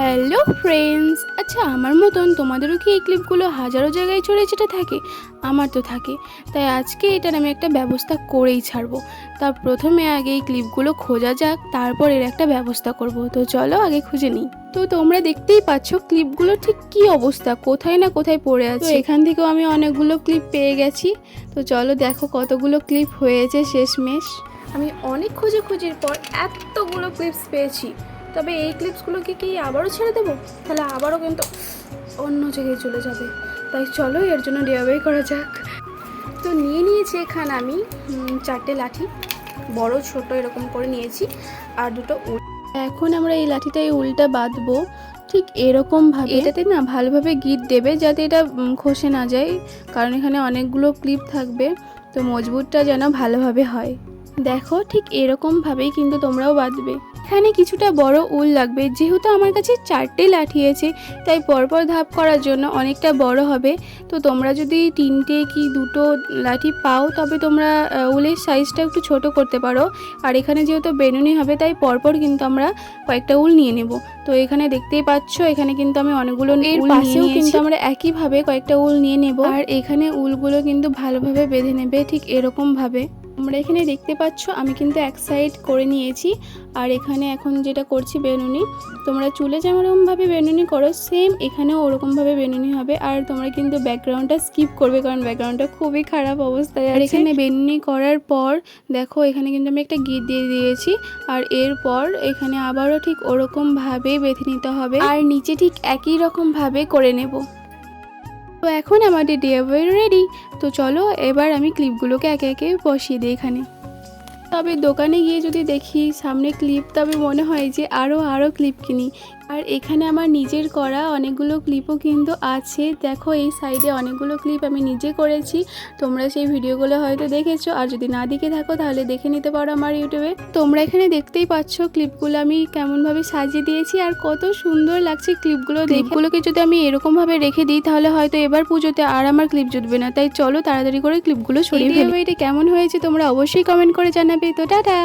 Hello friends আচ্ছা আমার মতন তোমাদেরও কি এই ক্লিপগুলো হাজারো জায়গায় ছড়িয়ে যেটা থাকে? আমার তো থাকে। তাই আজকে এটার আমি একটা ব্যবস্থা করেই ছাড়বো। তা প্রথমে আগে এই ক্লিপগুলো খোঁজা যাক, তারপর এর একটা ব্যবস্থা করব। তো চলো আগে খুঁজে নিই। তো তোমরা দেখতেই পাচ্ছ ক্লিপগুলো ঠিক কি অবস্থা, কোথায় না কোথায় পড়ে আছে। এখান থেকেও আমি অনেকগুলো ক্লিপ পেয়ে গেছি। তো চলো দেখো কতগুলো ক্লিপ হয়েছে শেষমেশ। আমি অনেক খোঁজাখুঁজির পর এতগুলো ক্লিপস পেয়েছি। তবে এই ক্লিপসগুলোকে কি আবারও ছেড়ে দেবো? তাহলে আবারও কিন্তু অন্য জায়গায় চলে যাবে। তাই চলো এর জন্য ডিআইওয়াই করা যাক। তো নিয়ে নিয়েছি এখানে আমি চারটে লাঠি। বড় ছোট এরকম করে নিয়েছি। আর দুটো উল। এখন আমরা এই লাঠিটা এই উলটা বাঁধবো। ঠিক এরকম ভাবে। এটাতে না ভালোভাবে গিট দেবে যাতে এটা খসে না যায়। কারণ এখানে অনেকগুলো ক্লিপ থাকবে। তো মজবুতটা যেন ভালোভাবে হয়। দেখো ঠিক এরকমভাবেই কিন্তু তোমরাও বাঁধবে। এখানে কিছুটা বড় উল লাগবে। যেহেতু আমার কাছে চারটে লাঠি আছে তাই পরপর ধাপ করার জন্য অনেকটা বড় হবে। তো তোমরা যদি তিনটে কি দুটো লাঠি পাও তবে তোমরা উলের সাইজটা একটু ছোট করতে পারো। আর এখানে যেহেতু বেনুনি হবে তাই পরপর কিন্তু আমরা কয়েকটা উল নিয়ে নেব। তো এখানে দেখতেই পাচ্ছ এখানে কিন্তু আমি অনেকগুলো এর পাশেও কিন্তু আমরা একইভাবে কয়েকটা উল নিয়ে নেব। আর এখানে উলগুলো কিন্তু ভালোভাবে বেঁধে নেবে ঠিক এরকম ভাবে তোমরা এখানে দেখতে পাচ্ছ আমি কিন্তু এক সাইড করে নিয়েছি। আর এখানে এখন যেটা করছি বেনুনি তোমরা চুলে যেমনভাবে বেনুনি করো সেম এখানেও ওরকমভাবে বেনুনি হবে। আর তোমরা কিন্তু ব্যাকগ্রাউন্ডটা স্কিপ করবে কারণ ব্যাকগ্রাউন্ডটা খুবই খারাপ অবস্থায় আর এখানে বেনুনি করার পর দেখো এখানে কিন্তু আমি একটা গিট দিয়ে দিয়েছি। আর এরপর এখানে আবারও ঠিক ওরকমভাবে বেঁধে নিতে হবে। আর নিচে ঠিক একই রকমভাবে করে নেব। তো এখন আমাদের ডিআইওয়াই রেডি তো চলো, এবার আমি ক্লিপগুলোকে একে একে বসিয়ে দিই এখানে। তবে দোকানে গিয়ে যদি দেখি সামনে ক্লিপ তবে মনে হয় যে আরও আরও ক্লিপ কিনি। আর এখানে আমার নিজের করা অনেকগুলো ক্লিপও কিন্তু আছে। দেখো এই সাইডে অনেকগুলো ক্লিপ আমি নিজে করেছি। তোমরা সেই ভিডিওগুলো হয়তো দেখেছ। আর যদি না দেখে থাকো তাহলে দেখে নিতে পারো আমার ইউটিউবে তোমরা এখানে দেখতেই পাচ্ছ ক্লিপগুলো আমি কেমনভাবে সাজিয়ে দিয়েছি আর কত সুন্দর লাগছে ক্লিপগুলো ক্লিপগুলোকে যদি আমি এরকমভাবে রেখে দিই তাহলে হয়তো এবার পুজোতে আর আমার ক্লিপ জুটবে না। তাই চলো তাড়াতাড়ি করে ক্লিপগুলো সরিয়ে ফেলি। এটা কেমন হয়েছে তোমরা অবশ্যই কমেন্ট করে জানাবে। তো টাটা